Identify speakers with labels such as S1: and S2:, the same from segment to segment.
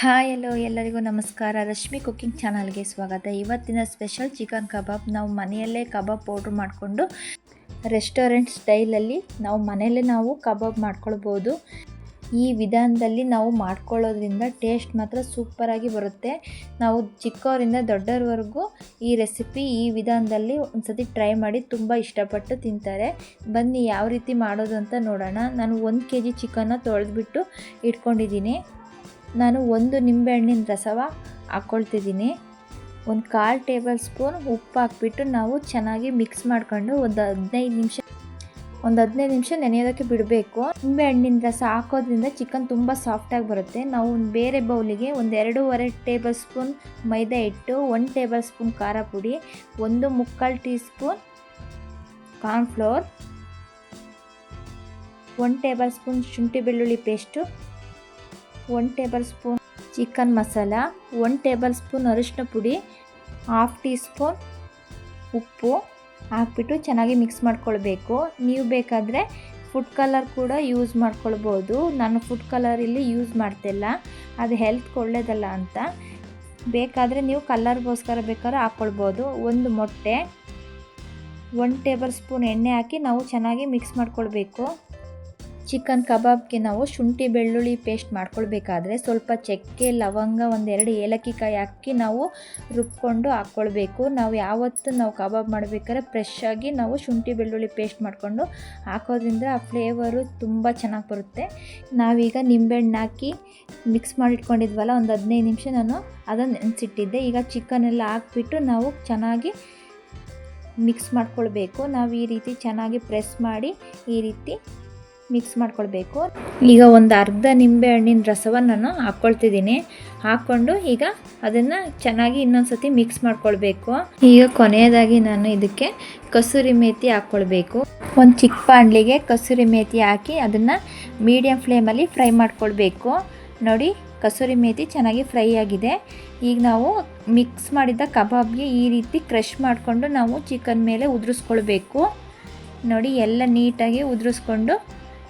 S1: Hi ಎಲ್ಲೋ ಎಲ್ಲರಿಗೂ ನಮಸ್ಕಾರ. Rashmi cooking ಚಾನಲ್ಗೆ ಸ್ವಾಗತ. ಇವತ್ತಿನ ಸ್ಪೆಷಲ್ ಚಿಕನ್ ಕಬಾಬ್ ನಾವು ಮನೆಯಲ್ಲೇ ಕಬಾಬ್ ಪೌಡ್ರ್ ಮಾಡಿಕೊಂಡು ರೆಸ್ಟೋರೆಂಟ್ ಸ್ಟೈಲಲ್ಲಿ ನಾವು ಮನೆಯಲ್ಲೇ ನಾವು ಕಬಾಬ್ ಮಾಡ್ಕೊಳ್ಬೋದು. ಈ ವಿಧಾನದಲ್ಲಿ ನಾವು ಮಾಡ್ಕೊಳ್ಳೋದ್ರಿಂದ ಟೇಸ್ಟ್ ಮಾತ್ರ ಸೂಪರಾಗಿ ಬರುತ್ತೆ. ನಾವು ಚಿಕ್ಕವರಿಂದ ದೊಡ್ಡವರವರೆಗೂ ಈ ರೆಸಿಪಿ ಈ ವಿಧಾನದಲ್ಲಿ ಒಂದ್ಸತಿ ಟ್ರೈ ಮಾಡಿ ತುಂಬ ಇಷ್ಟಪಟ್ಟು ತಿಂತಾರೆ. ಬನ್ನಿ, ಯಾವ ರೀತಿ ಮಾಡೋದು ಅಂತ ನೋಡೋಣ. ನಾನು ಒಂದು ಕೆ ಜಿ ಚಿಕನ್ನ ತೊಳೆದುಬಿಟ್ಟು ಇಟ್ಕೊಂಡಿದ್ದೀನಿ. ನಾನು ಒಂದು ನಿಂಬೆಹಣ್ಣಿನ ರಸವ ಹಾಕ್ಕೊಳ್ತಿದ್ದೀನಿ ಒಂದು ಕಾಲು ಟೇಬಲ್ ಸ್ಪೂನ್ ಉಪ್ಪು ಹಾಕ್ಬಿಟ್ಟು ನಾವು ಚೆನ್ನಾಗಿ ಮಿಕ್ಸ್ ಮಾಡ್ಕೊಂಡು ಒಂದು ಹದಿನೈದು ನಿಮಿಷ, ಒಂದು ಹದಿನೈದು ನಿಮಿಷ ನೆನೆಯೋದಕ್ಕೆ ಬಿಡಬೇಕು. ನಿಂಬೆ ಹಣ್ಣಿನ ರಸ ಹಾಕೋದ್ರಿಂದ ಚಿಕನ್ ತುಂಬ ಸಾಫ್ಟಾಗಿ ಬರುತ್ತೆ. ನಾವು ಒಂದು ಬೇರೆ ಬೌಲಿಗೆ ಒಂದು ಎರಡೂವರೆ ಟೇಬಲ್ ಸ್ಪೂನ್ ಮೈದಾ ಹಿಟ್ಟು, ಒಂದು ಟೇಬಲ್ ಸ್ಪೂನ್ ಖಾರ ಪುಡಿ, ಒಂದು ಮುಕ್ಕಾಲು teaspoon cornflour one tablespoon ಶುಂಠಿ ಬೆಳ್ಳುಳ್ಳಿ paste one tablespoon chicken masala, one tablespoon ಅರಿಶಿನ ಪುಡಿ, ಹಾಫ್ ಟೀ ಸ್ಪೂನ್ ಉಪ್ಪು ಹಾಕ್ಬಿಟ್ಟು ಚೆನ್ನಾಗಿ ಮಿಕ್ಸ್ ಮಾಡ್ಕೊಳ್ಬೇಕು. ನೀವು ಬೇಕಾದರೆ ಫುಡ್ ಕಲರ್ ಕೂಡ ಯೂಸ್ ಮಾಡ್ಕೊಳ್ಬೋದು. ನಾನು ಫುಡ್ ಕಲರ್ ಇಲ್ಲಿ ಯೂಸ್ ಮಾಡ್ತಿಲ್ಲ. ಅದು ಹೆಲ್ತ್ಗೆ ಒಳ್ಳೇದಲ್ಲ ಅಂತ. ಬೇಕಾದರೆ ನೀವು ಕಲರ್ಗೋಸ್ಕರ ಬೇಕಾದ್ರೆ ಹಾಕ್ಕೊಳ್ಬೋದು ಒಂದು ಮೊಟ್ಟೆ, ಒನ್ ಟೇಬಲ್ ಸ್ಪೂನ್ ಎಣ್ಣೆ ಹಾಕಿ ನಾವು ಚೆನ್ನಾಗಿ ಮಿಕ್ಸ್ ಮಾಡ್ಕೊಳ್ಬೇಕು. ಚಿಕನ್ ಕಬಾಬ್ಗೆ ನಾವು ಶುಂಠಿ, ಬೆಳ್ಳುಳ್ಳಿ ಪೇಸ್ಟ್ ಮಾಡ್ಕೊಳ್ಬೇಕಾದ್ರೆ ಸ್ವಲ್ಪ ಚಕ್ಕೆ, ಲವಂಗ ಒಂದೆರಡು ಏಲಕ್ಕಿ ಕಾಯಿ ಹಾಕಿ ನಾವು ರುಬ್ಕೊಂಡು ಹಾಕ್ಕೊಳ್ಬೇಕು ನಾವು ಯಾವತ್ತು ನಾವು ಕಬಾಬ್ ಮಾಡಬೇಕಾದ್ರೆ ಫ್ರೆಶ್ ಆಗಿ ನಾವು ಶುಂಠಿ, ಬೆಳ್ಳುಳ್ಳಿ ಪೇಸ್ಟ್ ಮಾಡಿಕೊಂಡು ಹಾಕೋದ್ರಿಂದ ಆ ಫ್ಲೇವರು ತುಂಬ ಚೆನ್ನಾಗಿ ಬರುತ್ತೆ. ನಾವೀಗ ನಿಂಬೆಹಣ್ಣು ಹಾಕಿ ಮಿಕ್ಸ್ ಮಾಡಿಟ್ಕೊಂಡಿದ್ವಲ್ಲ, ಒಂದು ಹದಿನೈದು ನಿಮಿಷ ನಾನು ಅದನ್ನು ನೆನೆಸಿಟ್ಟಿದ್ದೆ. ಈಗ ಚಿಕನೆಲ್ಲ ಹಾಕ್ಬಿಟ್ಟು ನಾವು ಚೆನ್ನಾಗಿ ಮಿಕ್ಸ್ ಮಾಡ್ಕೊಳ್ಬೇಕು. ನಾವು ಈ ರೀತಿ ಚೆನ್ನಾಗಿ ಪ್ರೆಸ್ ಮಾಡಿ ಈ ರೀತಿ ಮಿಕ್ಸ್ ಮಾಡ್ಕೊಳ್ಬೇಕು. ಈಗ ಒಂದು ಅರ್ಧ ನಿಂಬೆ ಹಣ್ಣಿನ ರಸವನ್ನು ನಾನು ಹಾಕ್ಕೊಳ್ತಿದ್ದೀನಿ ಹಾಕ್ಕೊಂಡು ಈಗ ಅದನ್ನು ಚೆನ್ನಾಗಿ ಇನ್ನೊಂದು ಸತಿ ಮಿಕ್ಸ್ ಮಾಡ್ಕೊಳ್ಬೇಕು. ಈಗ ಕೊನೆಯದಾಗಿ ನಾನು ಇದಕ್ಕೆ ಕಸೂರಿ ಮೇತಿ ಹಾಕ್ಕೊಳ್ಬೇಕು ಒಂದು ಚಿಕ್ಕ ಬಾಣಲಿಗೆ ಕಸೂರಿ ಮೇತಿ ಹಾಕಿ ಅದನ್ನು ಮೀಡಿಯಮ್ ಫ್ಲೇಮಲ್ಲಿ ಫ್ರೈ ಮಾಡ್ಕೊಳ್ಬೇಕು. ನೋಡಿ, ಕಸೂರಿ ಮೇಥಿ ಚೆನ್ನಾಗಿ ಫ್ರೈ ಆಗಿದೆ. ಈಗ ನಾವು ಮಿಕ್ಸ್ ಮಾಡಿದ ಕಬಾಬ್ಗೆ ಈ ರೀತಿ ಕ್ರಷ್ ಮಾಡಿಕೊಂಡು ನಾವು ಚಿಕನ್ ಮೇಲೆ ಉದುರಿಸ್ಕೊಳ್ಬೇಕು. ನೋಡಿ, ಎಲ್ಲ ನೀಟಾಗಿ ಉದುರಿಸ್ಕೊಂಡು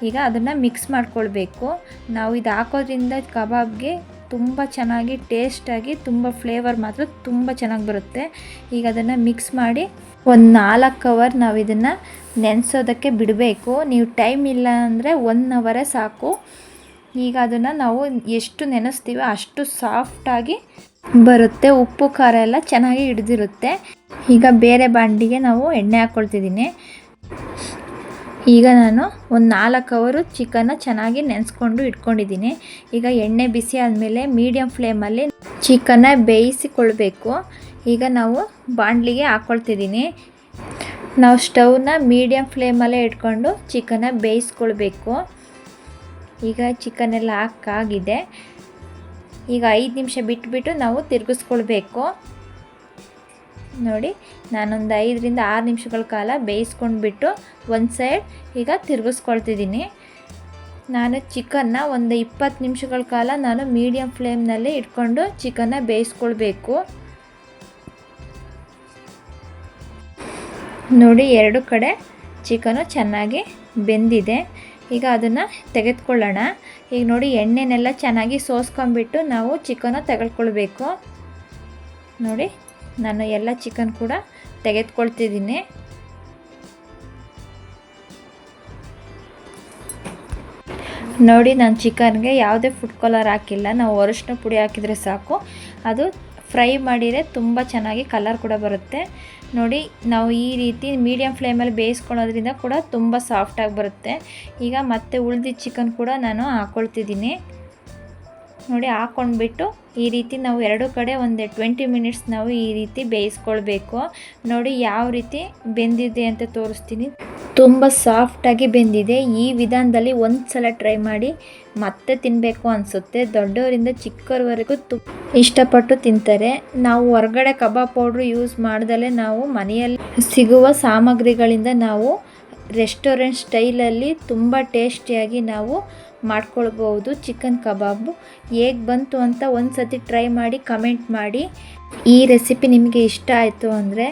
S1: ಈಗ ಅದನ್ನು ಮಿಕ್ಸ್ ಮಾಡ್ಕೊಳ್ಬೇಕು. ನಾವು ಇದು ಹಾಕೋದ್ರಿಂದ ಕಬಾಬ್ಗೆ ತುಂಬ ಚೆನ್ನಾಗಿ ಟೇಸ್ಟಾಗಿ ತುಂಬ ಫ್ಲೇವರ್ ಮಾತ್ರ ತುಂಬ ಚೆನ್ನಾಗಿ ಬರುತ್ತೆ. ಈಗ ಅದನ್ನು ಮಿಕ್ಸ್ ಮಾಡಿ ಒಂದು ನಾಲ್ಕು ಅವರ್ ನಾವು ಇದನ್ನು ನೆನೆಸೋದಕ್ಕೆ ಬಿಡಬೇಕು. ನೀವು ಟೈಮ್ ಇಲ್ಲ ಅಂದರೆ ಒನ್ ಅವರೇ ಸಾಕು. ಈಗ ಅದನ್ನು ನಾವು ಎಷ್ಟು ನೆನೆಸ್ತೀವೋ ಅಷ್ಟು ಸಾಫ್ಟಾಗಿ ಬರುತ್ತೆ. ಉಪ್ಪು, ಖಾರ ಎಲ್ಲ ಚೆನ್ನಾಗಿ ಹಿಡಿದಿರುತ್ತೆ. ಈಗ ಬೇರೆ ಬಾಂಡಿಗೆ ನಾವು ಎಣ್ಣೆ ಹಾಕ್ಕೊಳ್ತಿದ್ದೀನಿ ಈಗ ನಾನು ಒಂದು ನಾಲ್ಕು ಅವರು ಚಿಕನ್ನ ಚೆನ್ನಾಗಿ ನೆನೆಸ್ಕೊಂಡು ಇಟ್ಕೊಂಡಿದ್ದೀನಿ. ಈಗ ಎಣ್ಣೆ ಬಿಸಿ ಆದಮೇಲೆ ಮೀಡಿಯಮ್ ಫ್ಲೇಮಲ್ಲಿ ಚಿಕನ್ನ ಬೇಯಿಸಿಕೊಳ್ಬೇಕು. ಈಗ ನಾವು ಬಾಣಲಿಗೆ ಹಾಕ್ಕೊಳ್ತಿದ್ದೀನಿ ನಾವು ಸ್ಟವ್ನ ಮೀಡಿಯಮ್ ಫ್ಲೇಮಲ್ಲೇ ಇಟ್ಕೊಂಡು ಚಿಕನ್ನ ಬೇಯಿಸ್ಕೊಳ್ಬೇಕು. ಈಗ ಚಿಕನ್ ಎಲ್ಲ ಹಾಕಾಗಿದೆ. ಈಗ ಐದು ನಿಮಿಷ ಬಿಟ್ಬಿಟ್ಟು ನಾವು ತಿರುಗಿಸ್ಕೊಳ್ಬೇಕು. ನೋಡಿ, ನಾನೊಂದು ಐದರಿಂದ ಆರು ನಿಮಿಷಗಳ ಕಾಲ ಬೇಯಿಸ್ಕೊಂಡ್ಬಿಟ್ಟು ಒಂದು ಸೈಡ್ ಈಗ ತಿರುಗಿಸ್ಕೊಳ್ತಿದ್ದೀನಿ. ನಾನು ಚಿಕನ್ನ ಒಂದು ಇಪ್ಪತ್ತು ನಿಮಿಷಗಳ ಕಾಲ ನಾನು ಮೀಡಿಯಮ್ ಫ್ಲೇಮ್ನಲ್ಲಿ ಇಟ್ಕೊಂಡು ಚಿಕನ್ನ ಬೇಯಿಸ್ಕೊಳ್ಬೇಕು. ನೋಡಿ, ಎರಡು ಕಡೆ ಚಿಕನು ಚೆನ್ನಾಗಿ ಬೆಂದಿದೆ. ಈಗ ಅದನ್ನು ತೆಗೆದುಕೊಳ್ಳೋಣ. ಈಗ ನೋಡಿ, ಎಣ್ಣೆನೆಲ್ಲ ಚೆನ್ನಾಗಿ ಸೋಸ್ಕೊಂಬಿಟ್ಟು ನಾವು ಚಿಕನ್ನು ತೆಗೆದುಕೊಳ್ಬೇಕು. ನೋಡಿ ನಾನು ಎಲ್ಲ ಚಿಕನ್ ಕೂಡ ತೆಗೆದುಕೊಳ್ತಿದ್ದೀನಿ. ನೋಡಿ, ನಾನು ಚಿಕನ್ಗೆ ಯಾವುದೇ ಫುಡ್ ಕಲರ್ ಹಾಕಿಲ್ಲ. ನಾವು ಅರಿಶಿನ ಪುಡಿ ಹಾಕಿದರೆ ಸಾಕು. ಅದು ಫ್ರೈ ಮಾಡಿದರೆ ತುಂಬ ಚೆನ್ನಾಗಿ ಕಲರ್ ಕೂಡ ಬರುತ್ತೆ. ನೋಡಿ, ನಾವು ಈ ರೀತಿ ಮೀಡಿಯಮ್ ಫ್ಲೇಮಲ್ಲಿ ಬೇಯಿಸ್ಕೊಳ್ಳೋದ್ರಿಂದ ಕೂಡ ತುಂಬ ಸಾಫ್ಟಾಗಿ ಬರುತ್ತೆ. ಈಗ ಮತ್ತೆ ಉಳಿದಿದ್ದ ಚಿಕನ್ ಕೂಡ ನಾನು ಹಾಕ್ಕೊಳ್ತಿದ್ದೀನಿ ನೋಡಿ ಹಾಕ್ಕೊಂಡ್ಬಿಟ್ಟು ಈ ರೀತಿ ನಾವು ಎರಡು ಕಡೆ ಒಂದು ಟ್ವೆಂಟಿ ಮಿನಿಟ್ಸ್ ನಾವು ಈ ರೀತಿ ಬೇಯಿಸ್ಕೊಳ್ಬೇಕು. ನೋಡಿ ಯಾವ ರೀತಿ ಬೆಂದಿದೆ ಅಂತ ತೋರಿಸ್ತೀನಿ. ತುಂಬ ಸಾಫ್ಟಾಗಿ ಬೆಂದಿದೆ. ಈ ವಿಧಾನದಲ್ಲಿ ಒಂದು ಸಲ ಟ್ರೈ ಮಾಡಿ ಮತ್ತೆ ತಿನ್ನಬೇಕು ಅನಿಸುತ್ತೆ. ದೊಡ್ಡವರಿಂದ ಚಿಕ್ಕವರವರೆಗೂ ತು ಇಷ್ಟಪಟ್ಟು ತಿಂತಾರೆ. ನಾವು ಹೊರಗಡೆ ಕಬಾಬ್ ಪೌಡ್ರು ಯೂಸ್ ಮಾಡ್ದಲೇ ನಾವು ಮನೆಯಲ್ಲಿ ಸಿಗುವ ಸಾಮಗ್ರಿಗಳಿಂದ ನಾವು ರೆಸ್ಟೋರೆಂಟ್ ಸ್ಟೈಲಲ್ಲಿ ತುಂಬ ಟೇಸ್ಟಿಯಾಗಿ ನಾವು ಮಾಡ್ಕೊಳ್ಬೋದು ಚಿಕನ್ ಕಬಾಬು. ಹೇಗೆ ಬಂತು ಅಂತ ಒಂದು ಸತಿ ಟ್ರೈ ಮಾಡಿ, ಕಮೆಂಟ್ ಮಾಡಿ. ಈ ರೆಸಿಪಿ ನಿಮಗೆ ಇಷ್ಟ ಆಯಿತು ಅಂದರೆ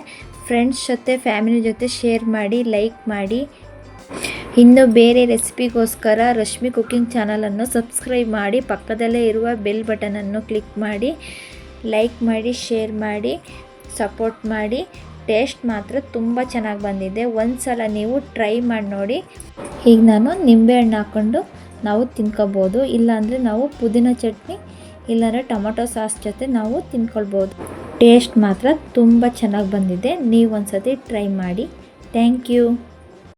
S1: ಫ್ರೆಂಡ್ಸ್ ಜೊತೆ, ಫ್ಯಾಮಿಲಿ ಜೊತೆ ಶೇರ್ ಮಾಡಿ, ಲೈಕ್ ಮಾಡಿ. ಇನ್ನು ಬೇರೆ ರೆಸಿಪಿಗೋಸ್ಕರ ರಶ್ಮಿ ಕುಕ್ಕಿಂಗ್ ಚಾನಲನ್ನು ಸಬ್ಸ್ಕ್ರೈಬ್ ಮಾಡಿ, ಪಕ್ಕದಲ್ಲೇ ಇರುವ ಬೆಲ್ ಬಟನನ್ನು ಕ್ಲಿಕ್ ಮಾಡಿ, ಲೈಕ್ ಮಾಡಿ, ಶೇರ್ ಮಾಡಿ, ಸಪೋರ್ಟ್ ಮಾಡಿ. ಟೇಸ್ಟ್ ಮಾತ್ರ ತುಂಬ ಚೆನ್ನಾಗಿ ಬಂದಿದೆ. ಒಂದು ಸಲ ನೀವು ಟ್ರೈ ಮಾಡಿ ನೋಡಿ. ಈಗ ನಾನು ನಿಂಬೆಹಣ್ಣು ಹಾಕ್ಕೊಂಡು ನಾವು ತಿನ್ಕೋಬೋದು. ಇಲ್ಲಾಂದರೆ ನಾವು ಪುದೀನ ಚಟ್ನಿ ಇಲ್ಲಾಂದರೆ ಟೊಮೊಟೊ ಸಾಸ್ ಜೊತೆ ನಾವು ತಿನ್ಕೊಳ್ಬೋದು. ಟೇಸ್ಟ್ ಮಾತ್ರ ತುಂಬ ಚೆನ್ನಾಗಿ ಬಂದಿದೆ. ನೀವು ಒಂದು ಸತಿ ಟ್ರೈ ಮಾಡಿ. Thank you